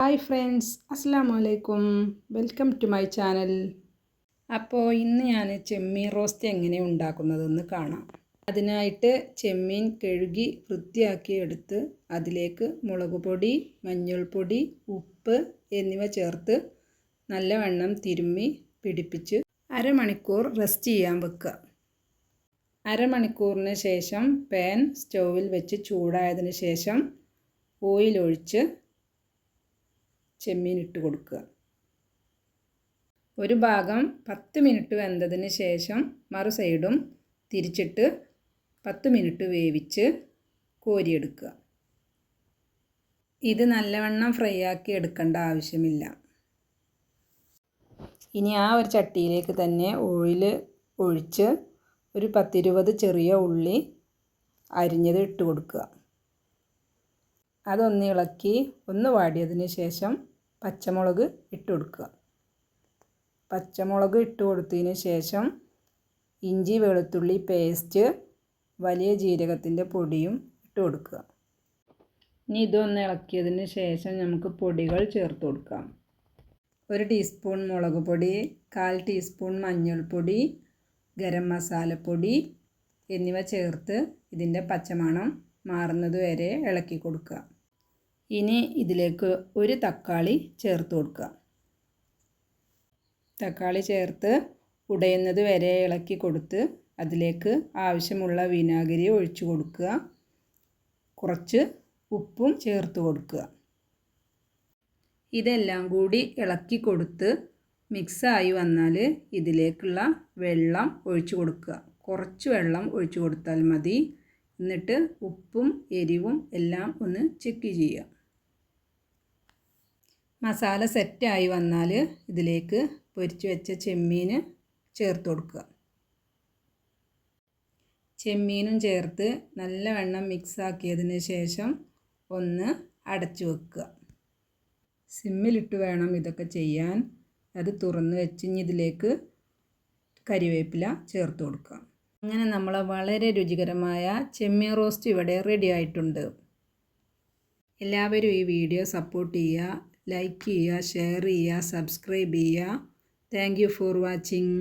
Hi friends അസ്സാം വലൈക്കും welcome to my channel. അപ്പോൾ ഇന്ന് ഞാൻ ചെമ്മീൻ റോസ്റ്റ് എങ്ങനെ ഉണ്ടാക്കുന്നതെന്ന് കാണാം. അതിനായിട്ട് ചെമ്മീൻ കഴുകി വൃത്തിയാക്കി എടുത്ത് അതിലേക്ക് മുളക് പൊടി മഞ്ഞൾപ്പൊടി ഉപ്പ് എന്നിവ ചേർത്ത് നല്ലവണ്ണം തിരുമ്മി പിടിപ്പിച്ച് അരമണിക്കൂർ റെസ്റ്റ് ചെയ്യാൻ വെക്കുക. അരമണിക്കൂറിന് ശേഷം പാൻ സ്റ്റൗവിൽ വെച്ച് ചൂടായതിന് ശേഷം ഓയിൽ ഒഴിച്ച് ചെമ്മീൻ ഇട്ട് കൊടുക്കുക. ഒരു ഭാഗം പത്ത് മിനിറ്റ് വെന്തതിന് ശേഷം മറു സൈഡും തിരിച്ചിട്ട് പത്ത് മിനിറ്റ് വേവിച്ച് കോരിയെടുക്കുക. ഇത് നല്ലവണ്ണം ഫ്രൈ ആക്കി എടുക്കേണ്ട ആവശ്യമില്ല. ഇനി ആ ഒരു ചട്ടിയിലേക്ക് തന്നെ ഓയിൽ ഒഴിച്ച് ഒരു പത്തിരുപത് ചെറിയ ഉള്ളി അരിഞ്ഞത് ഇട്ട് കൊടുക്കുക. അതൊന്ന് ഇളക്കി ഒന്ന് വാടിയതിന് ശേഷം പച്ചമുളക് ഇട്ട് കൊടുക്കുക. പച്ചമുളക് ഇട്ട് കൊടുത്തതിന് ശേഷം ഇഞ്ചി വെളുത്തുള്ളി പേസ്റ്റ് വലിയ ജീരകത്തിന്റെ പൊടിയും ഇട്ട് കൊടുക്കുക. ഇനി ഇതൊന്ന് ഇളക്കിയതിന് ശേഷം നമുക്ക് പൊടികൾ ചേർത്ത് കൊടുക്കാം. ഒരു ടീസ്പൂൺ മുളക് പൊടി കാൽ ടീസ്പൂൺ മഞ്ഞൾപ്പൊടി ഗരം മസാലപ്പൊടി എന്നിവ ചേർത്ത് ഇതിന്റെ പച്ചമണം മാറുന്നത് വരെ ഇളക്കി കൊടുക്കുക. ഇനി ഇതിലേക്ക് ഒരു തക്കാളി ചേർത്ത് കൊടുക്കുക. തക്കാളി ചേർത്ത് ഉടയുന്നത് വരെ ഇളക്കി കൊടുത്ത് അതിലേക്ക് ആവശ്യമുള്ള വിനാഗിരി ഒഴിച്ചു കൊടുക്കുക. കുറച്ച് ഉപ്പും ചേർത്ത് കൊടുക്കുക. ഇതെല്ലാം കൂടി ഇളക്കി കൊടുത്ത് മിക്സായി വന്നാൽ ഇതിലേക്കുള്ള വെള്ളം ഒഴിച്ചു കൊടുക്കുക. കുറച്ച് വെള്ളം ഒഴിച്ചു കൊടുത്താൽ മതി. എന്നിട്ട് ഉപ്പും എരിവും എല്ലാം ഒന്ന് ചെക്ക് ചെയ്യുക. മസാല സെറ്റായി വന്നാൽ ഇതിലേക്ക് പൊരിച്ച് വെച്ച ചെമ്മീൻ ചേർത്ത് കൊടുക്കുക. ചെമ്മീനും ചേർത്ത് നല്ലവണ്ണം മിക്സാക്കിയതിന് ശേഷം ഒന്ന് അടച്ചു വെക്കുക. സിമ്മിലിട്ട് വേണം ഇതൊക്കെ ചെയ്യാൻ. അത് തുറന്ന് വെച്ച് ഇതിലേക്ക് കരിവേപ്പില ചേർത്ത് കൊടുക്കുക. അങ്ങനെ നമ്മൾ വളരെ രുചികരമായ ചെമ്മീൻ റോസ്റ്റ് ഇവിടെ റെഡി ആയിട്ടുണ്ട്. എല്ലാവരും ഈ വീഡിയോ സപ്പോർട്ട് ചെയ്യുക. ലൈക്ക് ചെയ്യുക ഷെയർ ചെയ്യുക സബ്സ്ക്രൈബ് ചെയ്യുക. Thank for watching